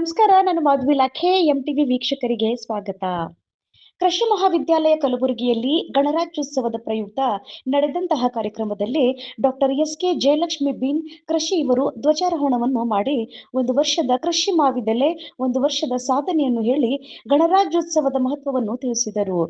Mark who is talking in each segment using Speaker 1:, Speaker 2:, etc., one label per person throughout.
Speaker 1: ನಮಸ್ಕಾರ ನಾನು ಮಾಧವಿ ಲಾಖೆ ಎಂಟಿವಿ ವೀಕ್ಷಕರಿಗೆ ಸ್ವಾಗತ. ಕೃಷಿ ಮಹಾವಿದ್ಯಾಲಯ ಕಲಬುರಗಿಯಲ್ಲಿ ಗಣರಾಜ್ಯೋತ್ಸವದ ಪ್ರಯುಕ್ತ ನಡೆದಂತಹ ಕಾರ್ಯಕ್ರಮದಲ್ಲಿ ಡಾಕ್ಟರ್ ಎಸ್ ಕೆ ಜಯಲಕ್ಷ್ಮಿ ಬಿನ್ ಕೃಷಿ ಇವರು ಧ್ವಜಾರೋಹಣವನ್ನು ಮಾಡಿ ಒಂದು ವರ್ಷದ ಕೃಷಿ ಮಹಾವಿದ್ಯಾಲಯ ಒಂದು ವರ್ಷದ ಸಾಧನೆಯನ್ನು ಹೇಳಿ ಗಣರಾಜ್ಯೋತ್ಸವದ ಮಹತ್ವವನ್ನು ತಿಳಿಸಿದರು.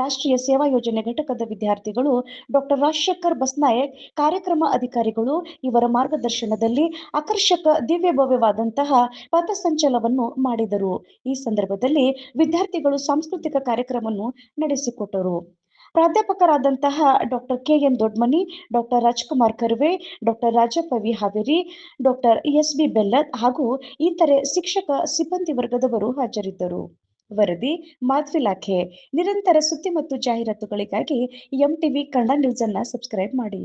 Speaker 1: ರಾಷ್ಟ್ರೀಯ ಸೇವಾ ಯೋಜನೆ ಘಟಕದ ವಿದ್ಯಾರ್ಥಿಗಳು ಡಾಕ್ಟರ್ ರಾಜಶೇಖರ್ ಬಸ್ನಾಯಕ್, ಕಾರ್ಯಕ್ರಮ ಅಧಿಕಾರಿಗಳು ಇವರ ಮಾರ್ಗದರ್ಶನದಲ್ಲಿ ಆಕರ್ಷಕ ದಿವ್ಯ ಭವ್ಯವಾದಂತಹ ಪಥಸಂಚಲವನ್ನು ಮಾಡಿದರು. ಈ ಸಂದರ್ಭದಲ್ಲಿ ವಿದ್ಯಾರ್ಥಿಗಳು ಸಾಂಸ್ಕೃತಿಕ ಕಾರ್ಯಕ್ರಮವನ್ನು ನಡೆಸಿಕೊಟ್ಟರು. ಪ್ರಾಧ್ಯಾಪಕರಾದಂತಹ doctor K N Dodmani, doctor Rajkumar Karve, doctor Rajappa V Haveri, doctor S B Bellad ಹಾಗೂ ಇತರೆ ಶಿಕ್ಷಕ ಸಿಬ್ಬಂದಿ ವರ್ಗದವರು ಹಾಜರಿದ್ದರು. ವರದಿ ಮಾತೃ ಇಲಾಖೆ. ನಿರಂತರ ಸುದ್ದಿ ಮತ್ತು ಜಾಹೀರಾತುಗಳಿಗಾಗಿ ಎಂ ಟಿವಿ ಕನ್ನಡ ನ್ಯೂಸ್ ಅನ್ನ ಸಬ್ಸ್ಕ್ರೈಬ್ ಮಾಡಿ.